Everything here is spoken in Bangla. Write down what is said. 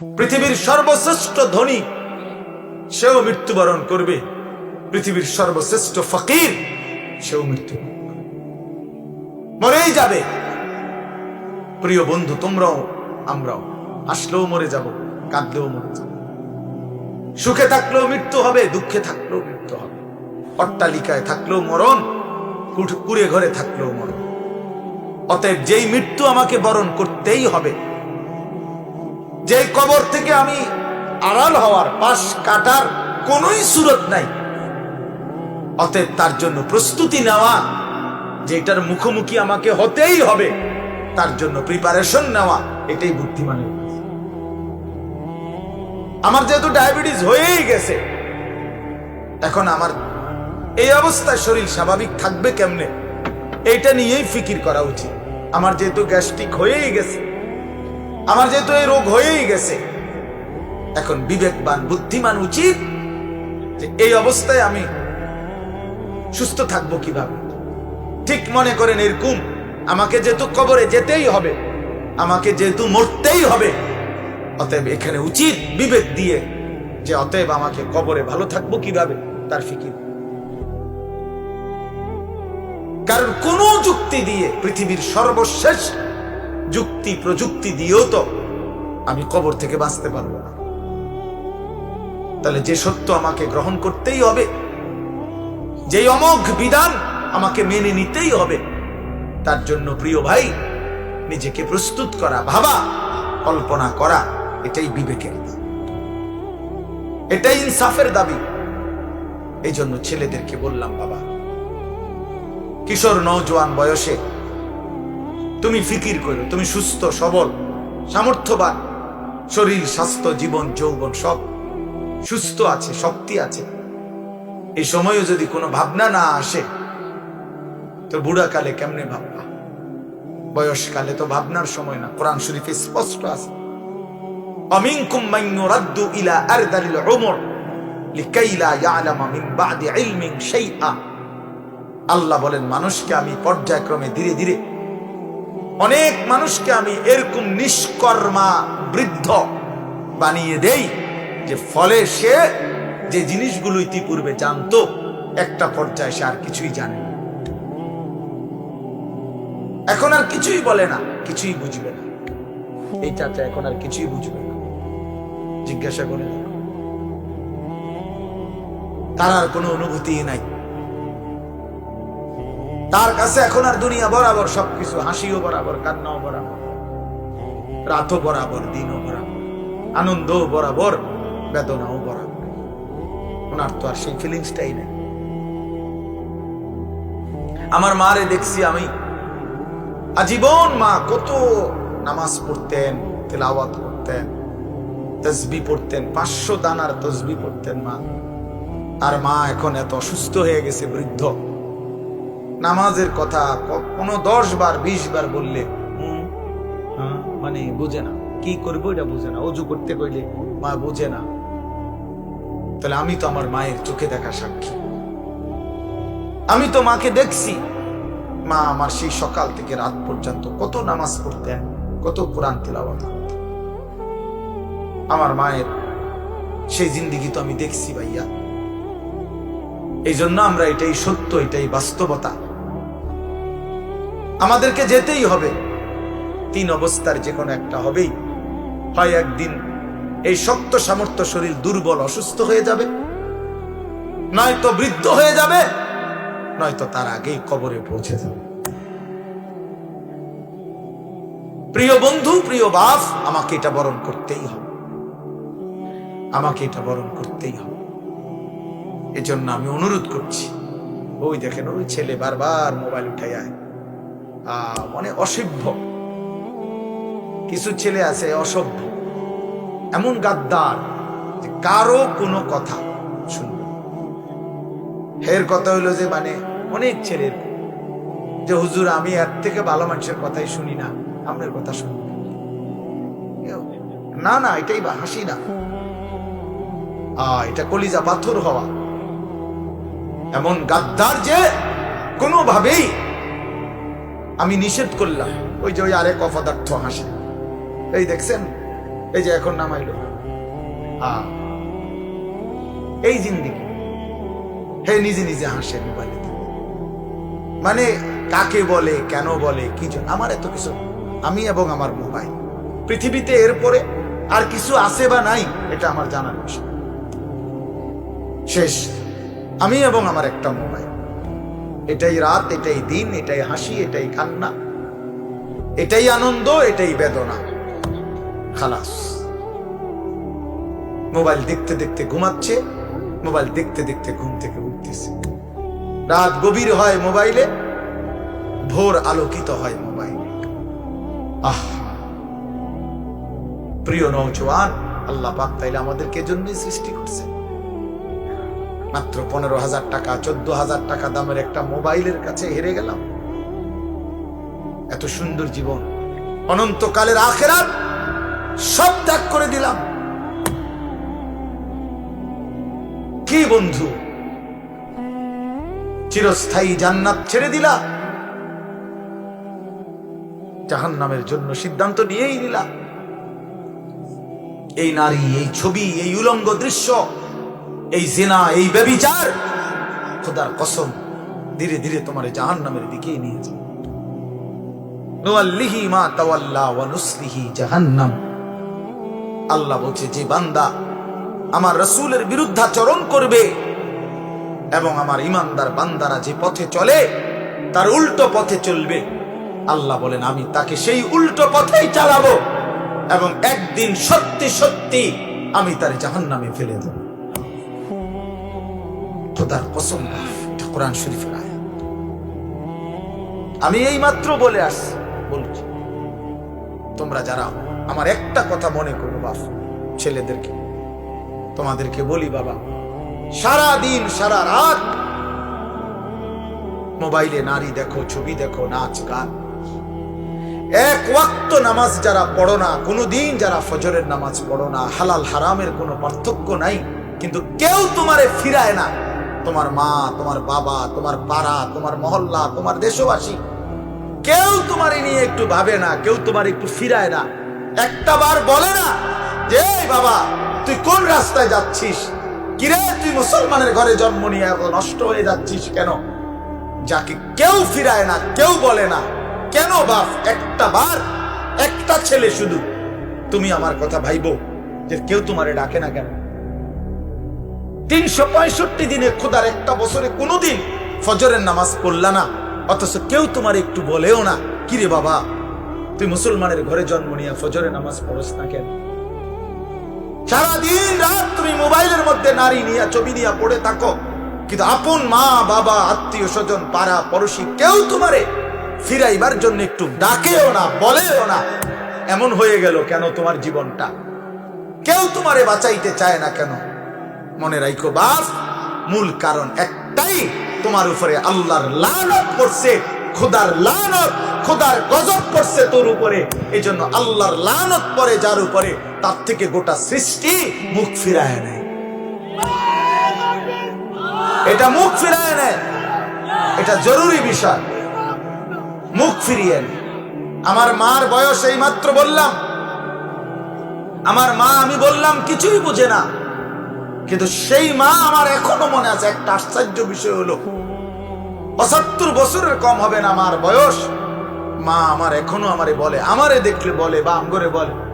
পৃথিবীর সর্বশ্রেষ্ঠ ধনী, সেও মৃত্যুবরণ করবে। পৃথিবীর সর্বশ্রেষ্ঠ ফকির, সেও মৃত্যু মরেই যাবে। প্রিয় বন্ধু, তোমরাও, আমরাও। আসলেও মরে যাব, কাঁদলেও মরে যাব। সুখে থাকলেও মৃত্যু হবে, দুঃখে থাকলেও মৃত্যু হবে। অট্টালিকায় থাকলেও মরণ কুড়ে ঘরে থাকলেও মরণ। অতএব যেই মৃত্যু আমাকে বরণ করতেই হবে যে কবর থেকে আমি আড়াল হওয়ার, পাশ কাটার কোনোই সুরত নাই। অতএব তার জন্য প্রস্তুতি নেওয়া, যে এটার মুখোমুখি আমাকে হতেই হবে, তার জন্য প্রিপারেশন নেওয়া, এটাই বুদ্ধিমানের আমার যেহেতু ডায়াবেটিস হয়েই গেছে, এখন আমার এই অবস্থায় শরীর স্বাভাবিক থাকবে কেমনে? এইটা নিয়েই ফিকির করা উচিত। আমার যেহেতু গ্যাস্ট্রিক হয়েই গেছে আমার যেহেতু এই রোগ হয়েই গেছে, এখন বিবেকবান, বুদ্ধিমান উচিত যে এই অবস্থায় আমি সুস্থ থাকব কীভাবে? ঠিক মনে করেন এরকম আমাকে যেহেতু কবরে যেতেই হবে, আমাকে যেহেতু মরতেই হবে, অতএব এখানে উচিত বিবেক দিয়ে যে অতএব আমাকে কবরে ভালো থাকব কীভাবে, তার ফিকির। কারণ কোন যুক্তি দিয়ে পৃথিবীর সর্বশেষ যুক্তি প্রযুক্তি দিয়েও তো আমি কবর থেকে বাঁচতে পারব না। তাহলে যে সত্য আমাকে গ্রহণ করতেই হবে যে অমোঘ বিধান আমাকে মেনে নিতেই হবে, তার জন্য প্রিয় ভাই, নিজেকে প্রস্তুত করা, ভাবা, কল্পনা করা, এটাই বিবেকের এটাই ইনসাফের দাবি। এই জন্য ছেলেদেরকে বললাম, বাবা, কিশোর নৌজওয়ান বয়সে তুমি ফিকির করো, তুমি সুস্থ, সবল, সামর্থ্যবান, শরীর, স্বাস্থ্য, জীবন, যৌবন, সব সুস্থ আছে, শক্তি আছে। এই সময়ও যদি কোনো ভাবনা না আসে, তো বুড়াকালে কেমনে ভাববা? বয়সকালে তো ভাবনার সময় না, কোরআন শরীফে স্পষ্ট আছে। অমিনকুম মাইন রাদ্দু ইলা আরদালিল উমর লিকাই লা ইয়ালামা মিন বাদি ইলমিন শাইআ। আল্লাহ বলেন, মানুষকে আমি পর্যায়ক্রমে ধীরে ধীরে অনেক মানুষকে আমি এরকম নিষ্কর্মা বৃদ্ধ বানিয়ে দেই যে ফলে সে যে জিনিসগুলো ইতিপূর্বে জানতো, একটা পর্যায়ে সে আর কিছুই জানে না। এখন আর কিছুই বলে না, কিছুই বুঝবে না। এই চাচা এখন আর কিছুই বুঝবে না। জিজ্ঞাসা করে তার আর কোনো অনুভূতি নাই। তার কাছে এখন আর দুনিয়া বরাবর সবকিছু, হাসিও বরাবর, কান্নাও বরাবর, রাতও বরাবর, দিনও বরাবর, আনন্দও বরাবর, বেদনাও বরাবর। ওনার তো আর সেই ফিলিংসটাই নেই। আমার মারে দেখছি আমি। আজীবন মা কত নামাজ পড়তেন, তেলাওয়াত করতেন তসবি পড়তেন, পাঁচশো দানার তসবি পড়তেন মা। আর মা এখন এত অসুস্থ হয়ে গেছে, বৃদ্ধ। নামাজের কথা কোনো দশ বার বিশ বার বললে হ্যাঁ, মানে বুঝে না। কি করব এটা বুঝে না। অজু করতে কইলে মা বুঝে না। তাহলে আমি তো আমার মায়ের চোখে দেখা সাক্ষী। আমি তো মাকে দেখছি। মা আমার সেই সকাল থেকে রাত পর্যন্ত কত নামাজ পড়তেন কত কোরআন তেলাওয়াত আমার মায়ের সেই জিন্দিগি তো আমি দেখছি ভাইয়া। এই জন্য আমরা এটাই সত্য এটাই বাস্তবতা। আমাদেরকে যেতেই হবে। তিন অবস্থার যে কোনো একটা হবেই। হয় একদিন এই শক্ত সামর্থ্য শরীর দুর্বল, অসুস্থ হয়ে যাবে। নয়তো বৃদ্ধ হয়ে যাবে, নয়তো তার আগেই কবরে পৌঁছে যাবে। প্রিয় বন্ধু, প্রিয় বাপ, আমাকে এটা বরণ করতেই হবে। আমাকে এটা বরণ করতেই হবে। এজন্য আমি অনুরোধ করছি। ওই দেখেন, ওই ছেলে বারবার মোবাইল উঠাই আয় মানে অসভ্য। কিছু ছেলে আছে অসভ্য। এমন গাদ্দার যে কারও কোনো কথা শুনবে হের কথা হইল যে মানে অনেক ছেলের যে, হুজুর, আমি এর থেকে ভালো মানুষের কথাই শুনি না, আপনার কথা শুনি না। না এটাই বা হাসি না। এটা কলিজা পাথর হওয়া। এমন গাদ্দার যে কোনোভাবেই আমি নিষেধ করলাম। ওই যে ওই আরেক অপদার্থ হাসে। এই দেখছেন? এই যে এখন নামাইলো। এই জিন্দিগি। হে নিজে নিজে হাসে মোবাইলে। মানে কাকে বলে, কেন বলে, কি আমার এত কিছু আমি এবং আমার মোবাইল। পৃথিবীতে এরপরে আর কিছু আছে বা নাই, এটা আমার জানার বিষয়। শেষ। আমি এবং আমার একটা মোবাইল। এটাই রাত, এটাই দিন, এটাই হাসি, এটাই কান্না। এটাই আনন্দ, এটাই বেদনা। খালাস। মোবাইল দেখতে দেখতে ঘুমাচ্ছে, মোবাইল দেখতে দেখতে ঘুম থেকে উঠতেছে। রাত গভীর হয় মোবাইলে, ভোর আলোকিত হয় মোবাইলে। আহ! প্রিয় নৌজওয়ান আল্লাহ পাক তাইলে আমাদেরকে জন্যই সৃষ্টি করছে মাত্র পনেরো হাজার টাকা, চোদ্দ হাজার টাকা দামের একটা মোবাইলের কাছে হেরে গেলাম। এত সুন্দর জীবন, অনন্তকালের আখেরাত সব ত্যাগ করে দিলাম। কি বন্ধু? চিরস্থায়ী জান্নাত ছেড়ে দিলা। জাহান নামের জন্য সিদ্ধান্ত নিয়েই নিলা। এই নারী, এই ছবি, এই উলঙ্গ দৃশ্য এই জেনা, এই ব্যবিচার খোদার কসম, ধীরে ধীরে তোমার জাহান নামের দিকেই নিয়ে যাবে আল্লাহ বলছে, যে বান্দা আমার রসুলের বিরুদ্ধাচরণ করবে এবং আমার ইমানদার বান্দারা যে পথে চলে, তার উল্টো পথে চলবে। আল্লাহ বলেন, আমি তাকে সেই উল্টো পথেই চালাবো এবং একদিন সত্যি সত্যি আমি তার জাহান্নামে ফেলে দেব। খোদার কসম কোরআন শরীফের আয়াত। আমি এই মাত্র বলে আসছি, বলছি, তোমরা যারা আমার একটা কথা মনে করো, বাপ, ছেলেদেরকে, তোমাদেরকে বলি, বাবা সারা দিন সারা রাত মোবাইলে নারী দেখো, ছবি দেখো, নাচ, গান এক ওয়াক্ত নামাজ যারা পড়ো না, কোনোদিন যারা ফজরের নামাজ পড়ো না, হালাল হারামের কোনো পার্থক্য নাই, কিন্তু কেউ তোমারে ফিরায় না তোমার মা, তোমার বাবা, তোমার পাড়া, তোমার মহল্লা, তোমার দেশবাসী। কেউ তোমার নিয়ে একটু ভাবে না, কেউ তোমার একটু ফিরায় না। একটা বার বলে না যে বাবা, তুই কোন রাস্তায় যাচ্ছিস? কিরে, তুই মুসলমানের ঘরে জন্ম নিয়ে এত নষ্ট হয়ে যাচ্ছিস কেন? যাকে কেউ ফিরায় না, কেউ বলে না। কেন বাপ? একটা বার, একটা ছেলে শুধু। তুমি আমার কথা ভাইবো যে, কেউ তোমারে ডাকে না কেন? তিনশো পঁয়ষট্টি দিনে খোদার একটা বছরে কোনোদিন ফজরের নামাজ পড়লা না। অথচ কেউ তোমার একটু বলেও না, কিরে বাবা, তুই মুসলমানের ঘরে জন্ম নিয়ে ফজরের নামাজ পড়স না কেন? সারাদিন রাত তুমি মোবাইলের মধ্যে নারী নিয়ে, ছবি নিয়ে পড়ে থাকো। কিন্তু আপন মা, বাবা, আত্মীয় স্বজন, পাড়া, পড়োশি কেউ তোমারে ফিরাইবার জন্য একটু ডাকেও না, বলেও না। এমন হয়ে গেল কেন তোমার জীবনটা? কেউ তোমারে বাঁচাইতে চায় না কেন? মনে রাখো বাপ মূল কারণ একটাই, তোমার উপরে আল্লাহর লানত করছে খোদার লানত, খোদার গজব করছে তোর উপরে। এই জন্য আল্লাহর লানত পরে যার উপরে তার থেকে গোটা সৃষ্টি মুখ ফিরায় নেয়। এটা মুখ ফিরায় নেয়। এটা জরুরি বিষয়। মুখ ফিরিয়ে নেয় আমার মার বয়স এই মাত্র বললাম। আমার মা আমি বললাম, কিছুই বুঝে না। কিন্তু সেই মা আমার এখনও মনে আছে, একটা আশ্চর্য বিষয় হলো, পঁচাত্তর বছরের কম হবে না আমার বয়স। মা আমার এখনও আমারে বলে, আমারে দেখলে বলে বা আমগরে বলে।